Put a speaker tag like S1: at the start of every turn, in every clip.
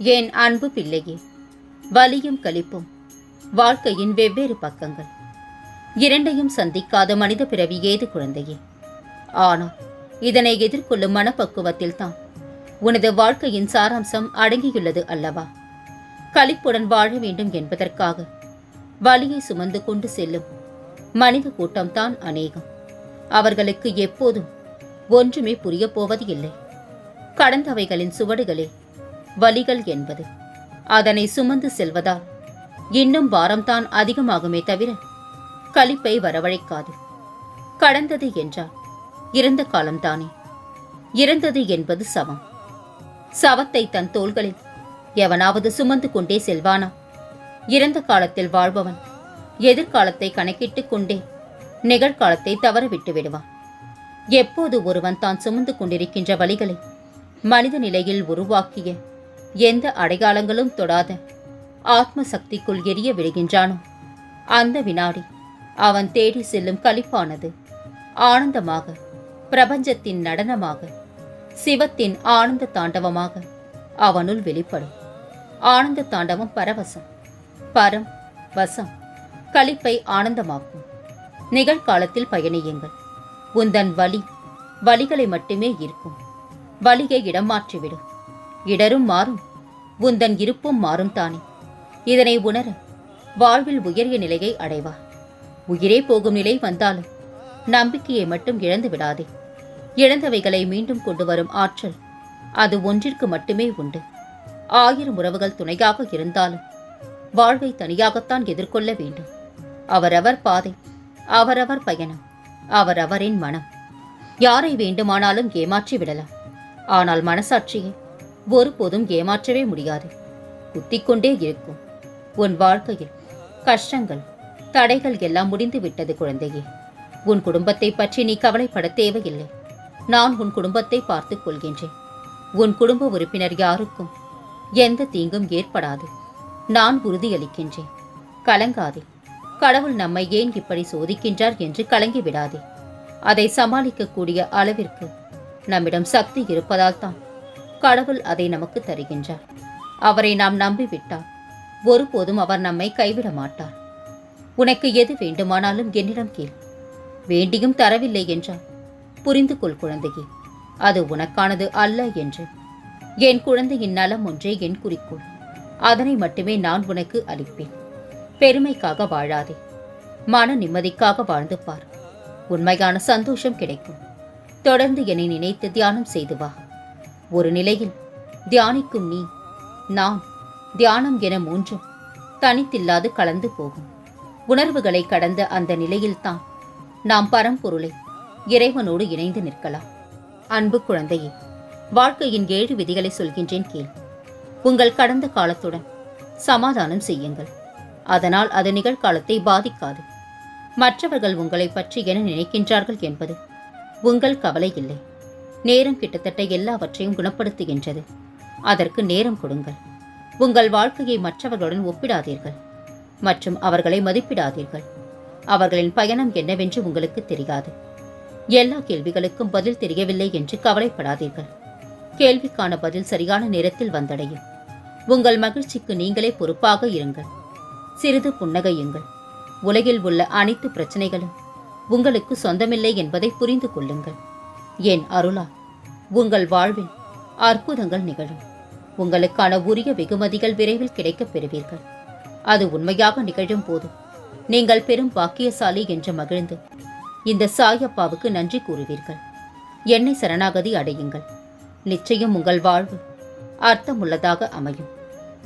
S1: என் அன்பு பிள்ளையே? வலியும் கழிப்பும் வாழ்க்கையின் வெவ்வேறு பக்கங்கள். இரண்டையும் சந்திக்காத மனித பிறவி ஏது குழந்தையே? ஆனால் இதனை எதிர்கொள்ளும் மனப்பக்குவத்தில் தான் உனது வாழ்க்கையின் சாராம்சம் அடங்கியுள்ளது அல்லவா? களிப்புடன் வாழ வேண்டும் என்பதற்காக வலியை சுமந்து கொண்டு செல்லும் மனித கூட்டம்தான் அநேகம். அவர்களுக்கு எப்போதும் ஒன்றுமே புரியப் போவது இல்லை கடந்தவைகளின் சுவடுகளே வலிகள் என்பது. அதனை சுமந்து செல்வதால் இன்னும் பாரம்தான் அதிகமாகுமே தவிர களிப்பை வரவழைக்காது. கடந்தது என்றால் இறந்த காலம்தானே. இறந்தது என்பது சவம். சவத்தை தன் தோள்களில் எவனாவது சுமந்து கொண்டே செல்வானா? இறந்த காலத்தில் வாழ்பவன் எதிர்காலத்தை கணக்கிட்டுக் கொண்டே நிகழ்காலத்தை தவறவிட்டு விடுவான். எப்போது ஒருவன் தான் சுமந்து கொண்டிருக்கின்ற வழிகளை மனித நிலையில் உருவாக்கிய எந்த அடையாளங்களும் தொடாத ஆத்ம சக்திக்குள் எரிய விடுகின்றானோ? அந்த வினாடி அவன் தேடி செல்லும் களிப்பானது ஆனந்தமாக பிரபஞ்சத்தின் நடனமாக சிவத்தின் ஆனந்த தாண்டவமாக அவனுள் வெளிப்படும். ஆனந்த தாண்டவம் பரவசம் பரம் வசம் களிப்பை ஆனந்தமாக்கும். நிகழ்காலத்தில் பயணியுங்கள். உந்தன் வலி வலிகளை மட்டுமே இருக்கும் வலியை இடம் மாற்றிவிடும். இடரும் மாறும் உந்தன் இருப்பும் மாறும் தானே. இதனை உணர வாழ்வில் உயரிய நிலையை அடைவார் உயிரே போகும் நிலை வந்தாலும் நம்பிக்கையை மட்டும் இழந்து விடாதே. இழந்தவைகளை மீண்டும் கொண்டு வரும் ஆற்றல் அது ஒன்றிற்கு மட்டுமே உண்டு. ஆயிரம் உறவுகள் துணையாக இருந்தாலும் வாழ்வை தனியாகத்தான் எதிர்கொள்ள வேண்டும். அவரவர் பாதை அவரவர் பயணம் அவரவரின் மனம். யாரை வேண்டுமானாலும் ஏமாற்றி விடலாம் ஆனால் மனசாட்சியை ஒருபோதும் ஏமாற்றவே முடியாது. குத்திக்கொண்டே இருக்கும். உன் வாழ்க்கையில் கஷ்டங்கள் தடைகள் எல்லாம் முடிந்து விட்டது குழந்தையே. உன் குடும்பத்தை பற்றி நீ கவலைப்பட தேவையில்லை. நான் உன் குடும்பத்தை பார்த்துக் கொள்கின்றேன். உன் குடும்ப உறுப்பினர் யாருக்கும் எந்த தீங்கும் ஏற்படாது. நான் உறுதியளிக்கின்றேன். கலங்காதே. கடவுள் நம்மை ஏன் இப்படி சோதிக்கின்றார் என்று கலங்கி விடாதே. அதை சமாளிக்கக்கூடிய அளவிற்கு நம்மிடம் சக்தி இருப்பதால் தான் கடவுள் அதை நமக்கு தருகின்றார். அவரை நாம் நம்பிவிட்டால் ஒருபோதும் அவர் நம்மை கைவிட மாட்டார். உனக்கு எது வேண்டுமானாலும் என்னிடம் கேள். வேண்டியும் தரவில்லை என்றால் புரிந்து கொள் குழந்தையே. அது உனக்கானது அல்ல என்று. என் குழந்தையின் நலம் ஒன்றே என் குறிக்கோள். அதனை மட்டுமே நான் உனக்கு அளிப்பேன். பெருமைக்காக வாழாதே. மன நிம்மதிக்காக வாழ்ந்து பார். உண்மையான சந்தோஷம் கிடைக்கும். தொடர்ந்து என்னை நினைத்து தியானம் செய்து வா. ஒரு நிலையில் தியானிக்கும் நீ நான் தியானம் என மூன்றும் தனித்தில்லாது கலந்து போகும். உணர்வுகளை கடந்த அந்த நிலையில்தான் நாம் பரம்பொருளை இறைவனோடு இணைந்து நிற்கலாம். அன்பு குழந்தையே வாழ்க்கையின் ஏழு விதிகளை சொல்கின்றேன் கேள். உங்கள் கடந்த காலத்துடன் சமாதானம் செய்யுங்கள். அதனால் அது நிகழ்காலத்தை பாதிக்காது. மற்றவர்கள் உங்களை பற்றி என நினைக்கின்றார்கள் என்பது உங்கள் கவலை இல்லை. நேரம் கிட்டத்தட்ட எல்லாவற்றையும் குணப்படுத்துகின்றது. அதற்கு நேரம் கொடுங்கள். உங்கள் வாழ்க்கையை மற்றவர்களுடன் ஒப்பிடாதீர்கள். மற்றும் அவர்களை மதிப்பிடாதீர்கள். அவர்களின் பயணம் என்னவென்று உங்களுக்கு தெரியாது. எல்லா கேள்விகளுக்கும் பதில் தெரியவில்லை என்று கவலைப்படாதீர்கள். கேள்விக்கான பதில் சரியான நேரத்தில் வந்தடையும். உங்கள் மகிழ்ச்சிக்கு நீங்களே பொறுப்பாக இருங்கள். சிறிது புன்னகையுங்கள். உலகில் உள்ள அனைத்து பிரச்சனைகளும் உங்களுக்கு சொந்தமில்லை என்பதை புரிந்து கொள்ளுங்கள். என் அருளா? உங்கள் வாழ்வில் அற்புதங்கள் நிகழும். உங்களுக்கான உரிய வெகுமதிகள் விரைவில் கிடைக்கப் பெறுவீர்கள். அது உண்மையாக நிகழும் போது நீங்கள் பெரும் பாக்கியசாலி என்று மகிழ்ந்து இந்த சாயப்பாவுக்கு நன்றி கூறுவீர்கள். என்னை சரணாகதி அடையுங்கள். நிச்சயம் உங்கள் வாழ்வு அர்த்தமுள்ளதாக அமையும்.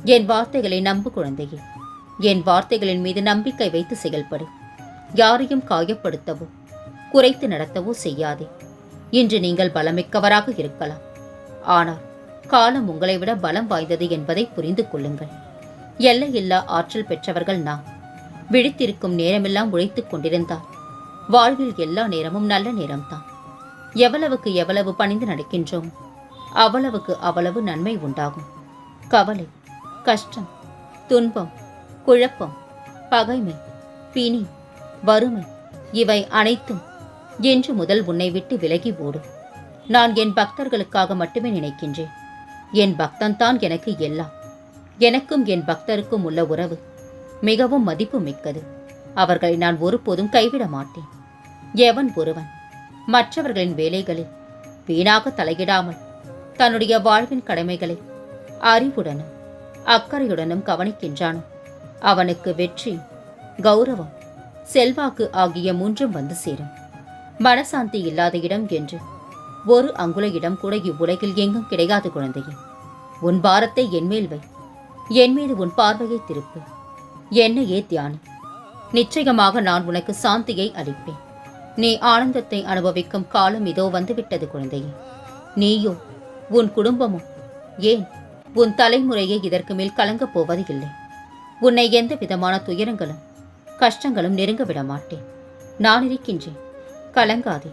S1: என் வார்த்தைகளை நம்பு குழந்தையே. என் வார்த்தைகளின் மீது நம்பிக்கை வைத்து செயல்படு. யாரையும் காயப்படுத்தவோ குறைத்து நடத்தவோ செய்யாதே. இன்று நீங்கள் பலமிக்கவராக இருக்கலாம். ஆனால் காலம் உங்களை விட பலம் வாய்ந்தது என்பதை புரிந்து கொள்ளுங்கள். எல்லையில்லா ஆற்றல் பெற்றவர்கள் நாம். விழித்திருக்கும் நேரமெல்லாம் உழைத்துக் கொண்டிருந்தால் வாழ்வில் எல்லா நேரமும் நல்ல நேரம்தான். எவ்வளவுக்கு எவ்வளவு பணிந்து நடக்கின்றோம் அவ்வளவுக்கு அவ்வளவு நன்மை உண்டாகும். கவலை கஷ்டம் துன்பம் குழப்பம் பகைமை பிணி வறுமை இவை அனைத்தும் என்று முதல் உன்னை விட்டு விலகி ஓடு. நான் என் பக்தர்களுக்காக மட்டுமே நினைக்கின்றேன். என் பக்தன்தான் எனக்கு எல்லாம். எனக்கும் என் பக்தருக்கும் உள்ள உறவு மிகவும் மதிப்பு மிக்கது. அவர்களை நான் ஒருபோதும் கைவிட மாட்டேன். எவன் ஒருவன்? மற்றவர்களின் வேலைகளில் வீணாக தலையிடாமல் தன்னுடைய வாழ்வின் கடமைகளை அறிவுடனும் அக்கறையுடனும் கவனிக்கின்றானோ? அவனுக்கு வெற்றி கௌரவம் செல்வாக்கு ஆகிய மூன்றும் வந்து சேரும். மனசாந்தி இல்லாத இடம் என்று. ஒரு அங்குல இடம் கூட இவ்வுலகில் எங்கும் கிடையாது குழந்தையே. உன் பாரத்தை என்மேல் வை. என் மீது உன் பார்வையை திருப்பு. என்னையே தியானி. நிச்சயமாக நான் உனக்கு சாந்தியை அளிப்பேன். நீ ஆனந்தத்தை அனுபவிக்கும் காலம் இதோ வந்துவிட்டது குழந்தையே. நீயோ உன் குடும்பமும் ஏன் உன் தலைமுறையை இதற்கு மேல் கலங்கப் போவது இல்லை. உன்னை எந்த விதமான துயரங்களும் கஷ்டங்களும் நெருங்க விட மாட்டேன். நான் இருக்கின்றேன். கலங்காதே.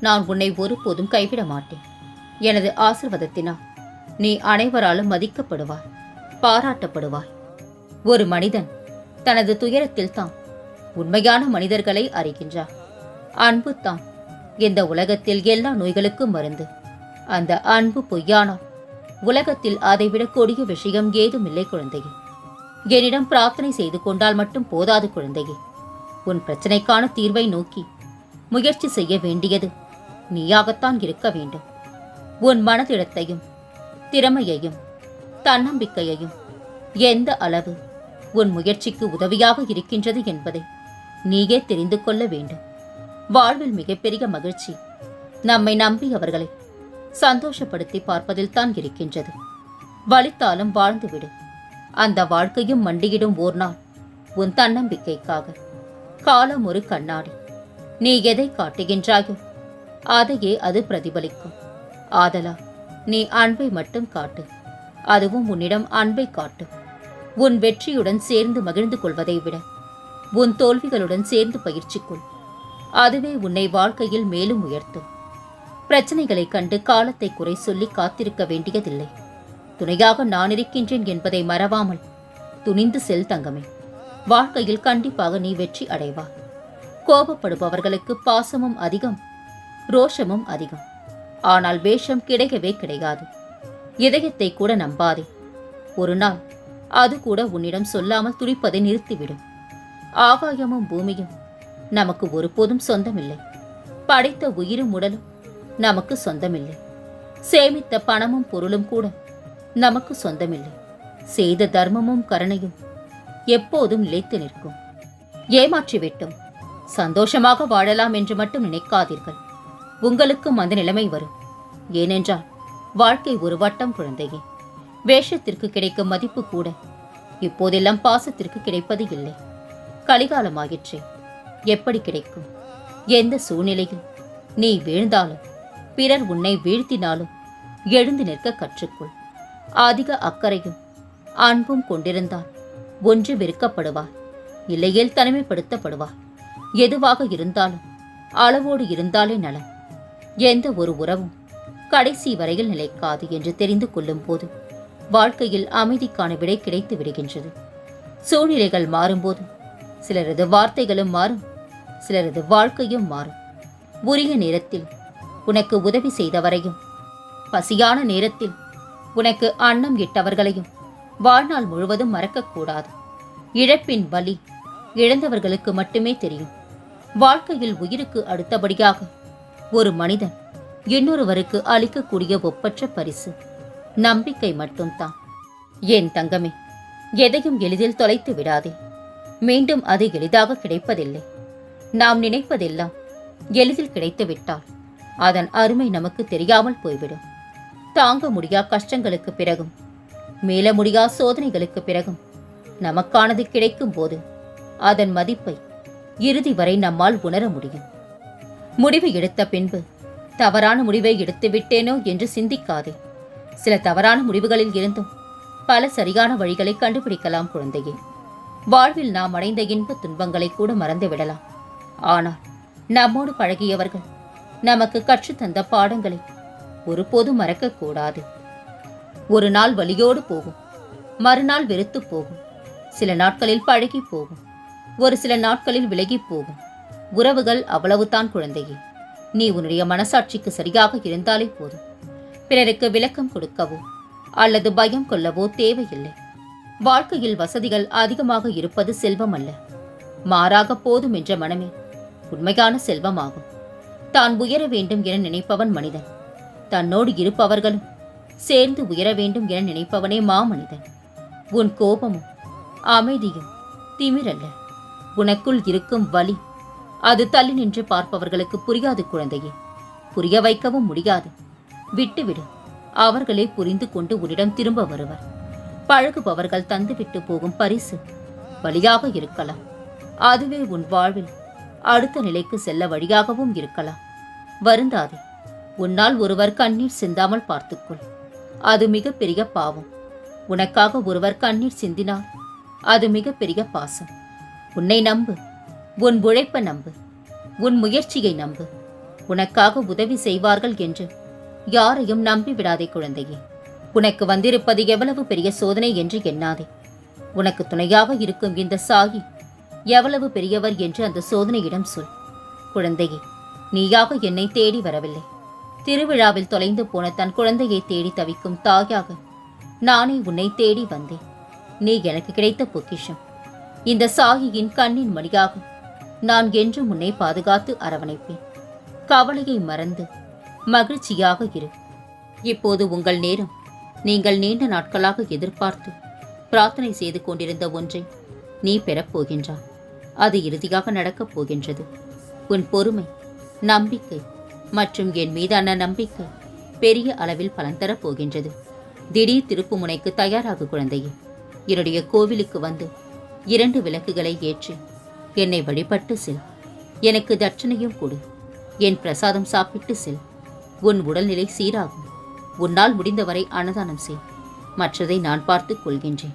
S1: நான் உன்னை ஒருபோதும் கைவிட மாட்டேன். எனது ஆசிர்வாதத்தினால் நீ அனைவராலும் மதிக்கப்படுவாய் பாராட்டப்படுவாய். ஒரு மனிதன் தனது துயரத்தில் தான் உண்மையான மனிதர்களை அறிகின்றார். அன்பு தான் இந்த உலகத்தில் எல்லா நோய்களுக்கும் மருந்து. அந்த அன்பு பொய்யானால் உலகத்தில் அதைவிட கொடிய விஷயம் ஏதும் இல்லை குழந்தையே. என்னிடம் பிரார்த்தனை செய்து கொண்டால் மட்டும் போதாது குழந்தையே. உன் பிரச்சனைக்கான தீர்வை நோக்கி முயற்சி செய்ய வேண்டியது. நீயாகத்தான் இருக்க வேண்டும். உன் மனதிடத்தையும் திறமையையும் தன்னம்பிக்கையையும் எந்த அளவு உன் முயற்சிக்கு உதவியாக இருக்கின்றது என்பதை நீயே தெரிந்து கொள்ள வேண்டும். வாழ்வில் மிகப்பெரிய மகிழ்ச்சி நம்மை நம்பி அவர்களை சந்தோஷப்படுத்தி பார்ப்பதில் தான் இருக்கின்றது. வலித்தாலும் வாழ்ந்துவிடு. அந்த வாழ்க்கையும் மண்டியிடும் ஓர் நாள் உன் தன்னம்பிக்கைக்காக. காலம் ஒரு கண்ணாடி. நீ எதை காட்டுகின்றாயோ அதையே அது பிரதிபலிக்கும். ஆதலா நீ அன்பை மட்டும் காட்டு. அதுவும் உன்னிடம் அன்பை காட்டு. உன் வெற்றியுடன் சேர்ந்து மகிழ்ந்து கொள்வதை விட உன் தோல்விகளுடன் சேர்ந்து பயிற்சி கொள் அதுவே உன்னை வாழ்க்கையில் மேலும் உயர்த்தும் பிரச்சனைகளைக் கண்டு காலத்தை குறை சொல்லி காத்திருக்க வேண்டியதில்லை. துணையாக நான் இருக்கின்றேன் என்பதை மறவாமல் துணிந்து செல் தங்கமே. வாழ்க்கையில் கண்டிப்பாக நீ வெற்றி அடைவாய் கோபப்படுபவர்களுக்கு பாசமும் அதிகம் ரோஷமும் அதிகம். ஆனால் வேஷம் கிடைக்கவே கிடையாது. இதயத்தை கூட நம்பாதே. ஒரு நாள் அது கூட உன்னிடம் சொல்லாமல் துடிப்பதை நிறுத்திவிடும். ஆகாயமும் பூமியும் நமக்கு ஒருபோதும் சொந்தமில்லை. படைத்த உயிரும் உடலும் நமக்கு சொந்தமில்லை. சேமித்த பணமும் பொருளும் கூட நமக்கு சொந்தமில்லை. செய்த தர்மமும் கருணையும் எப்போதும் நிலைத்து நிற்கும். ஏமாற்றிவிட்டோம். சந்தோஷமாக வாழலாம் என்று மட்டும் நினைக்காதீர்கள். உங்களுக்கும் அந்த நிலைமை வரும். ஏனென்றால் வாழ்க்கை ஒரு வட்டம் குழந்தையே. வேஷத்திற்கு கிடைக்கும் மதிப்பு கூட இப்போதெல்லாம் பாசத்திற்கு கிடைப்பது இல்லை. கலிகாலமாயிற்றே. எப்படி கிடைக்கும்? எந்த சூழ்நிலையில்? நீ வீழ்ந்தாலும் பிறர் உன்னை வீழ்த்தினாலும் எழுந்து நிற்க கற்றுக்கொள். அதிக அக்கறையும் அன்பும் கொண்டிருந்தால் ஒன்று வெறுக்கப்படுவார் இல்லையில் தனிமைப்படுத்தப்படுவார். எதுவாக இருந்தாலும் அளவோடு இருந்தாலே நலம் எந்த ஒரு உறவும் கடைசி வரையில் நிலைக்காது என்று தெரிந்து கொள்ளும் போது வாழ்க்கையில் அமைதிக்கான விடை கிடைத்து விடுகின்றது. சூழ்நிலைகள் மாறும்போது சிலரது வார்த்தைகளும் மாறும் சிலரது வாழ்க்கையும் மாறும். உரிய நேரத்தில் உனக்கு உதவி செய்தவரையும் பசியான நேரத்தில் உனக்கு அன்னம் இட்டவர்களையும் வாழ்நாள் முழுவதும் மறக்கக்கூடாது. இழப்பின் வலி இழந்தவர்களுக்கு மட்டுமே தெரியும். வாழ்க்கையில் உயிருக்கு அடுத்தபடியாக. ஒரு மனிதன் இன்னொருவருக்கு அளிக்கக்கூடிய ஒப்பற்ற பரிசு நம்பிக்கை மட்டும்தான். ஏன் தங்கமே எதையும் எளிதில் தொலைத்து விடாதே. மீண்டும் அது எளிதாக கிடைப்பதில்லை. நாம் நினைப்பதெல்லாம் எளிதில் கிடைத்துவிட்டால் அதன் அருமை நமக்கு தெரியாமல் போய்விடும். தாங்க முடியா கஷ்டங்களுக்கு பிறகும் மீள முடியா சோதனைகளுக்கு பிறகும் நமக்கானது கிடைக்கும் போது அதன் மதிப்பை இறுதி வரை நம்மால் உணர முடியும். முடிவு எடுத்த பின்பு தவறான முடிவை எடுத்து விட்டேனோ என்று சிந்திக்காதே. சில தவறான முடிவுகளில் இருந்தும் பல சரியான வழிகளை கண்டுபிடிக்கலாம் குழந்தையே. வாழ்வில் நாம் அடைந்த இன்ப துன்பங்களை கூட மறந்து விடலாம். ஆனால் நம்மோடு பழகியவர்கள் நமக்கு கற்றுத்தந்த பாடங்களை ஒருபோதும் மறக்கக்கூடாது ஒரு நாள் வழியோடு போகும் மறுநாள் வெறுத்து போகும் சில நாட்களில் பழகி போகும். ஒரு சில நாட்களில் விலகி போகும். உறவுகள் அவ்வளவுதான் குழந்தையே. நீ உன்னுடைய மனசாட்சிக்கு சரியாக இருந்தாலே போதும். பிறருக்கு விளக்கம் கொடுக்கவோ அல்லது பயம் கொள்ளவோ தேவையில்லை. வாழ்க்கையில் வசதிகள் அதிகமாக இருப்பது செல்வம் அல்ல மாறாக போதும் என்ற மனமே உண்மையான செல்வமாகும். தான் உயர வேண்டும் என நினைப்பவன் மனிதன். தன்னோடு இருப்பவர்களும் சேர்ந்து உயர வேண்டும் என நினைப்பவனே மாமனிதன். உன் கோபமும் அமைதியும் திமிரல்ல. உனக்குள் இருக்கும் வலி. அது தள்ளி நின்று பார்ப்பவர்களுக்கு புரியாது குழந்தையே. புரிய வைக்கவும் முடியாது. விட்டுவிடு. அவர்களே புரிந்து கொண்டு உன்னிடம் திரும்ப வருவர். பழகுபவர்கள் தந்துவிட்டு போகும் பரிசு வழியாக இருக்கலாம். அதுவே உன் வாழ்வில் அடுத்த நிலைக்கு செல்ல வழியாகவும் இருக்கலாம். வருந்தாதே. உன்னால் ஒருவர் கண்ணீர் சிந்தாமல் பார்த்துக்கொள். அது மிகப்பெரிய பாவம். உனக்காக ஒருவர் கண்ணீர் சிந்தினால் அது மிகப்பெரிய பாசம். உன்னை நம்பு. உன் உழைப்ப நம்பு. உன் முயற்சியை நம்பு. உனக்காக உதவி செய்வார்கள் என்று யாரையும் நம்பிவிடாதே குழந்தையே. உனக்கு வந்திருப்பது எவ்வளவு பெரிய சோதனை என்று எண்ணாதே. உனக்கு துணையாக இருக்கும் இந்த சாகி எவ்வளவு பெரியவர் என்று அந்த சோதனையிடம் சொல். குழந்தையே நீயாக என்னை தேடி வரவில்லை. திருவிழாவில் தொலைந்து போன தன் குழந்தையை தேடி தவிக்கும் தாயாக நானே உன்னை தேடி வந்தேன். நீ எனக்கு கிடைத்த பொக்கிஷம். இந்த சாகியின் கண்ணின் மணியாகும். நான் என்றும் உன்னை பாதுகாத்து அரவணைப்பேன். கவலையை மறந்து மகிழ்ச்சியாக இரு. இப்போது உங்கள் நேரம். நீங்கள் நீண்ட நாட்களாக எதிர்பார்த்து பிரார்த்தனை செய்து கொண்டிருந்த ஒன்றை நீ பெறப்போகின்றாய் அது இறுதியாக நடக்கப் போகின்றது. உன் பொறுமை நம்பிக்கை மற்றும் என் மீதான நம்பிக்கை பெரிய அளவில் பலன் தரப் போகின்றது. திடீர் திருப்புமுனைக்கு தயாராக குழந்தையே. என்னுடைய கோவிலுக்கு வந்து இரண்டு விளக்குகளை ஏற்றி என்னை வழிபட்டு செல். எனக்கு தட்சணையும் கொடு. என் பிரசாதம் சாப்பிட்டு செல். உன் உடல்நிலை சீராகும். உன்னால் முடிந்தவரை அன்னதானம் செய். மற்றதை நான் பார்த்துக் கொள்கின்றேன்.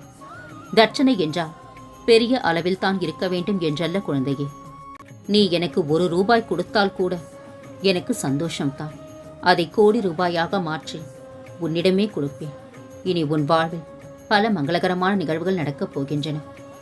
S1: தட்சணை என்றால் பெரிய அளவில் தான் இருக்க வேண்டும் என்றல்ல குழந்தையே. நீ எனக்கு ஒரு ரூபாய் கொடுத்தால் கூட எனக்கு சந்தோஷம்தான். அதை கோடி ரூபாயாக மாற்றி உன்னிடமே கொடுப்பேன். இனி உன் வாழ்வில் பல மங்களகரமான நிகழ்வுகள் நடக்கப் போகின்றன.